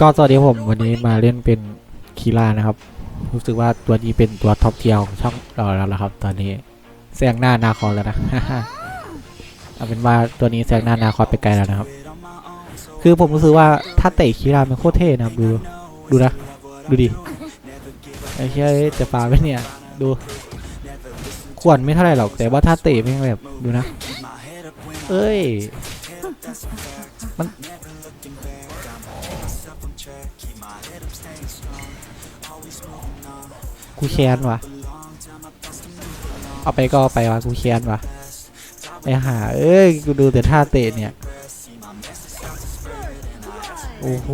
ก็สวัสดีผมวันนี้มาเล่นเป็นคีรานะครับ รู้สึกว่าตัวนี้เป็นตัวท็อปเทียร์ของช่องเราแล้วละครับ ตอนนี้แซงหน้านาคอนแล้วนะเอาเป็นว่าตัวนี้แซงหน้านาคอนไปไกลแล้วนะครับ คือผมรู้สึกว่าถ้าเตะคีรามันโคตรเท่นะดูดูนะดูดิไอ้เชี่ยจะปาไปเนี่ย ดูขวนไม่เท่าไหร่หรอกแต่ว่าถ้าเตะไม่งแบบดูนะ เอ้ย มัน กูแค้นวะเอาไปก็เอาไปวะกูแค้นวะไอหาเอ้ยกูดูแต่ท่าเตะเนี่ยโอ้โห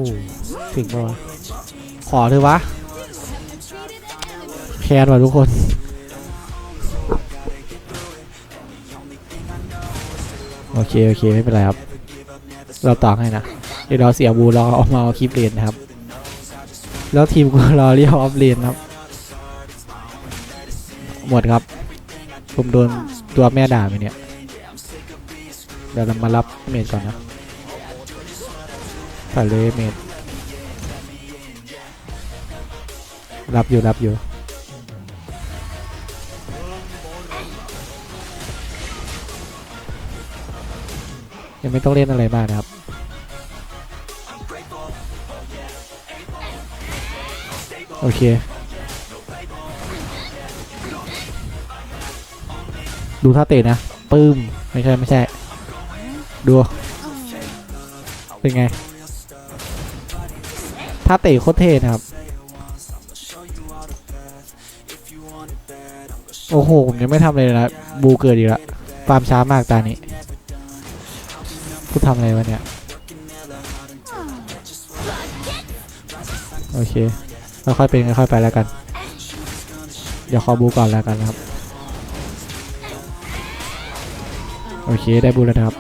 ถึงปะวะขอเถอะวะแค้นวะทุกคนโอเคโอเคไม่เป็นไรครับ เราต่อให้นะเดี๋ยวเราเสียบูรอเอามาเอาคลิปเลนนะครับ แล้วทีมกูรอเรียกออฟเลนครับ หมดครับ ผมโดนตัวแม่ด่าไปเนี่ย เดี๋ยวเรามารับเมดก่อนนะถ่ายเลยเมดรับอยู่รับอยู่ยังไม่ต้องเล่นอะไรมากนะครับ โอเค ดูท่าเตะนะปื้มไม่ใช่ไม่ใช่ ดู เป็นไงท่าเตะโคตรเท่นะครับ โอ้โห ผมยังไม่ทำเลยนะบูเกิดอีกล้วฟาร์มช้ามากตานี้กูทำอะไรวะเนี่ย โอเคค่อยๆเป็นค่อยๆไปแล้วกัน เดี๋ยวขอบูก่อนแล้วกันนะครับ โอเค ได้บูแล้วครับ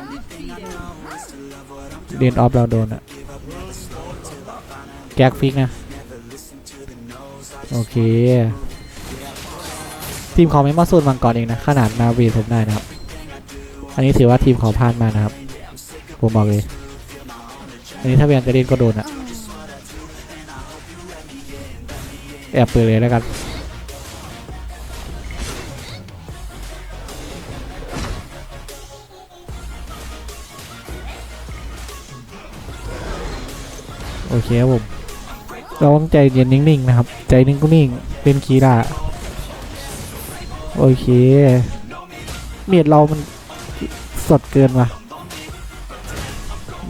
เดนออฟเราโดนอะแก๊กฟิกนะ โอเค ทีมเขาไม่มาสู้มังกรเองนะ ขนาดนาวีผมได้นะครับ อันนี้ถือว่าทีมเขาพลาดมานะครับ ผมบอกเลย อันนี้ถ้าเวียนจะเล่นก็โดนอะแอบเปิดเลยแล้วกัน โอเคครับผม เราต้องใจเย็นนิ่งๆนะครับ ใจนิ่งก็นิ่งเป็นคีราโอเค เมียดเรามันสดเกินว่ะ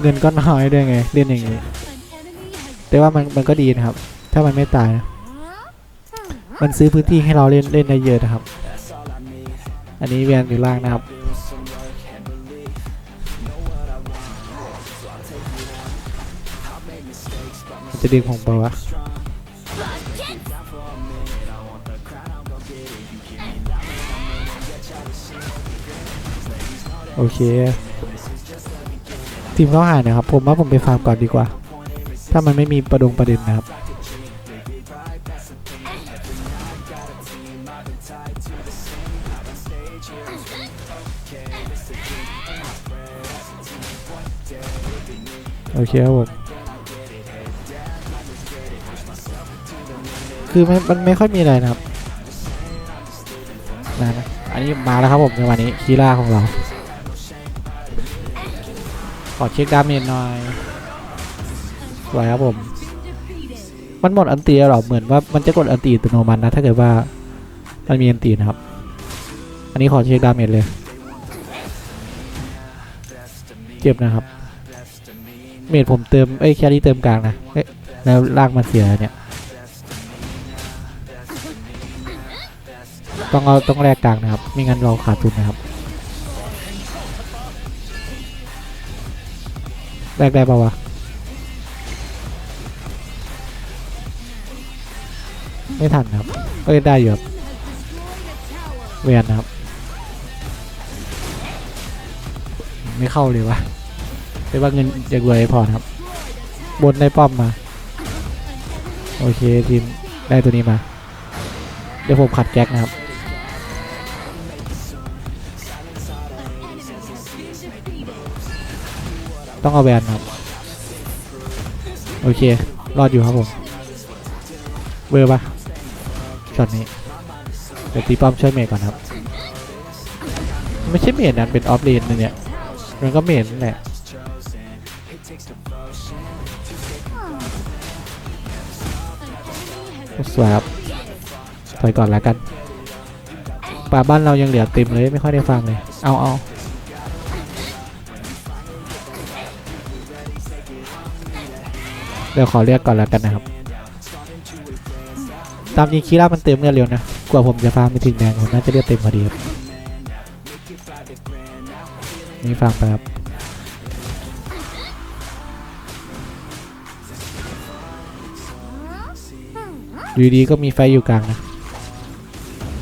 เงินก็น้อยด้วยไง เล่นอย่างนี้ แต่ว่ามันมันก็ดีนะครับ ถ้ามันไม่ตายนะมันซื้อพื้นที่ให้เราเล่นเล่นได้เยอะนะครับ อันนี้เวียนอยู่ล่างนะครับ จะดึงผมเปล่าวะโอเค ทีมเขาหายนะครับ ผมว่าผมไปฟาร์มก่อนดีกว่า ถ้ามันไม่มีประดงประเด็นนะครับ โอเคครับผม คือมันมันไม่ค่อยมีอะไรนะครับนะนะอันนี้มาแล้วครับผมในวันนี้คีร่าของเรา ขอเช็คดาเมจหน่อยสวยครับผม มันหมดอันตีหรอเหมือนว่ามันจะกดอันตีอัตโนมัตินะ ถ้าเกิดว่ามันมีอันตีนะครับ อันนี้ขอเช็คดาเมจเลยเจ็บนะครับ เมจผมเติม เอ้ยแครี่เติมกลางนะเอ้แล้วลางมันเสียเนี่ย ต้องเอาต้องแลกกลางนะครับไม่งั้นเราขาดทุนนะครับแลกได้ปะวะไม่ทันครับเอ้ยได้อยู่ครับเวียนนะครับ ไม่เข้าเลยวะแต่ว่าเงินจะรวยพอครับ บนได้ป้อมมา โอเคทีมได้ตัวนี้มา เดี๋ยวผมขัดแก๊กนะครับ ต้องเอาแบนครับ โอเค รอดอยู่ครับผมเวอร์ปะช็อตนี้เดี๋ยวตีป้อมช่วยเมย์ก่อนครับ ไม่ใช่เมย์นั้นเป็นออฟเลนนะเนี่ยมันก็เมย์นั่นแหละสวยครับถอยก่อนแล้วกันป่าบ้านเรายังเหลือเต็มเลยไม่ค่อยได้ฟังเลย เอาเอา เดี๋ยวขอเรียกก่อนแล้วกันนะครับ ตามจริงคีร่ามันเต็มเลือดเร็วนะ กว่าผมจะฟาร์มไปถึงแดงผมน่าจะเลือดเต็มพอดีครับนี่ฟังไปครับอยู่ดีก็มีไฟอยู่กลางนะ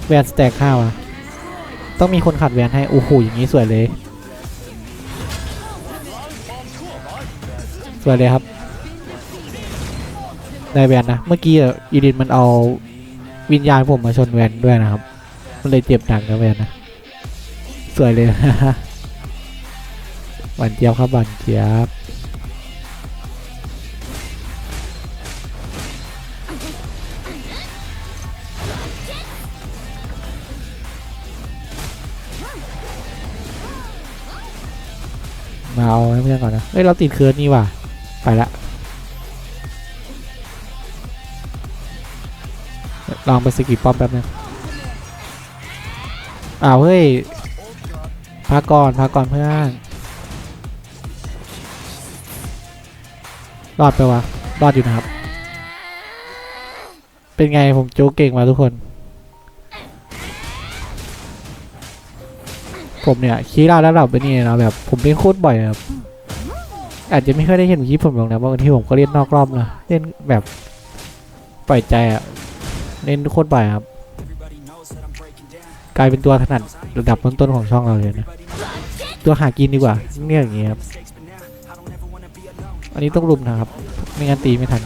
แวนสแต็กข้าวอะต้องมีคนขัดแวนให้ โอ้โห อย่างนี้สวยเลย สวยเลยครับ ได้แวนนะ เมื่อกี้อะอีดินมันเอาวิญญาณผมมาชนแวนด้วยนะครับ มันเลยเจ็บหนักนะแวนนะ สวยเลยหวานเจียบครับหวานเจียบมาเอาเพื่อนก่อนนะ เฮ้ย เราติดเคิร์นนี่ว่ะ ลองไปสกิปป้อมแป๊บนึงอ้าวเฮ้ยพักก่อนพักก่อนเพื่อนรอดไปวะรอดอยู่นะครับ เป็นไงผมโจเก่งมาทุกคน ผมเนี่ยคีราระดับไปนี่นะแบบผมเล่นโคตรบ่อยครับอาจจะไม่ค่อยได้เห็นคลิปผมหรอกนะบางทีผมก็เล่นนอกรอบนะเล่นแบบปล่อยใจอะ เล่นโคตรบ่อยครับ กลายเป็นตัวถนัดระดับต้นๆของช่องเราเลยนะ ตัวหากินดีกว่าเนี่ยอย่างเงี้ยครับ อันนี้ต้องรุมนะครับ ไม่งั้นตีไม่ทัน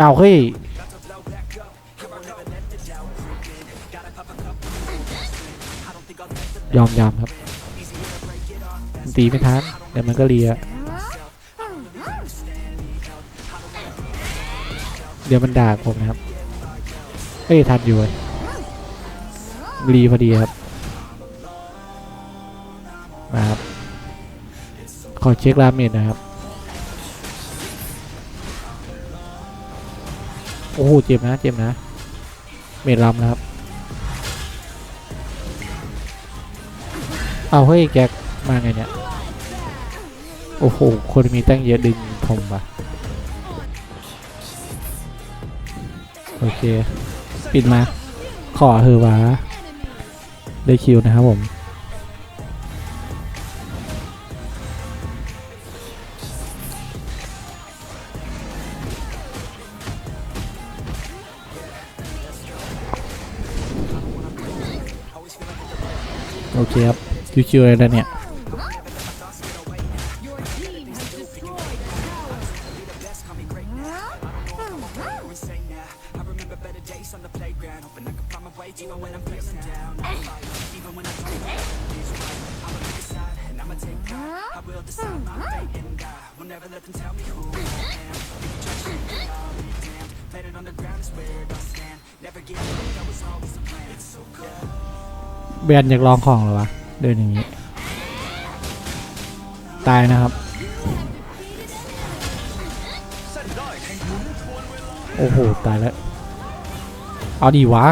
อ้าวเฮ้ยยอมยอมครับ ตีไม่ทันเดี๋ยวมันก็เลีย เดี๋ยวมันด่าผมนะครับ เอ้ยทันอยู่เว้ยรีพอดีครับ มาครับ ขอเช็คราเมดนะครับ โอ้โห เจ็บนะ เจ็บนะ เมดลำนะครับ เอาเฮ้ยแกมาไงเนี่ย โอ้โห คนมีตั้งเยอะดึงผมปะ โอเค ปิดมา ขอเธอวะได้คิวนะครับผมโอเคครับชิวๆเลย นะเนี่ยแบนอยากลองของเหรอวะ เดินอย่างนี้ ตายนะครับ โอ้โห ตายแล้ว เอาดีวะ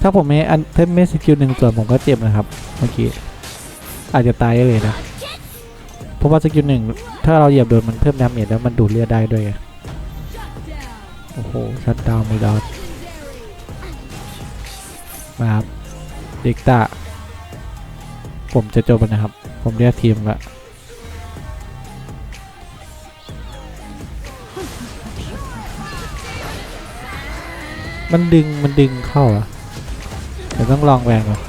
ถ้าผมไม่อันถ้าไม่สกิลหนึ่งส่วนผมก็เจ็บนะครับ เมื่อกี้ อาจจะตายได้เลยนะ เพราะว่าสกิลหนึ่งถ้าเราเหยียบโดนมันเพิ่มดาเมจแล้วมันดูดเลือดได้ด้วยโอ้โหชัดดาวน์ไม่ดอดมาครับเด็กตาผมจะจบนะครับ ผมเรียกทีมละมันดึงมันดึงเข้าอะเดี๋ยวต้องลองแหวงก่อน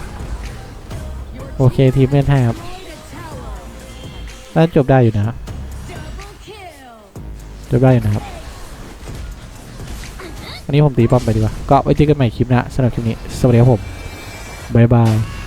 โอเคทีมเล่นให้ครับน่าจะจบได้อยู่นะจบได้อยู่นะครับอันนี้ผมตีป้อมไปดีกว่า ก็ไว้เจอกันใหม่คลิปนะสำหรับคลิปนี้ สวัสดีครับผม บ๊ายบาย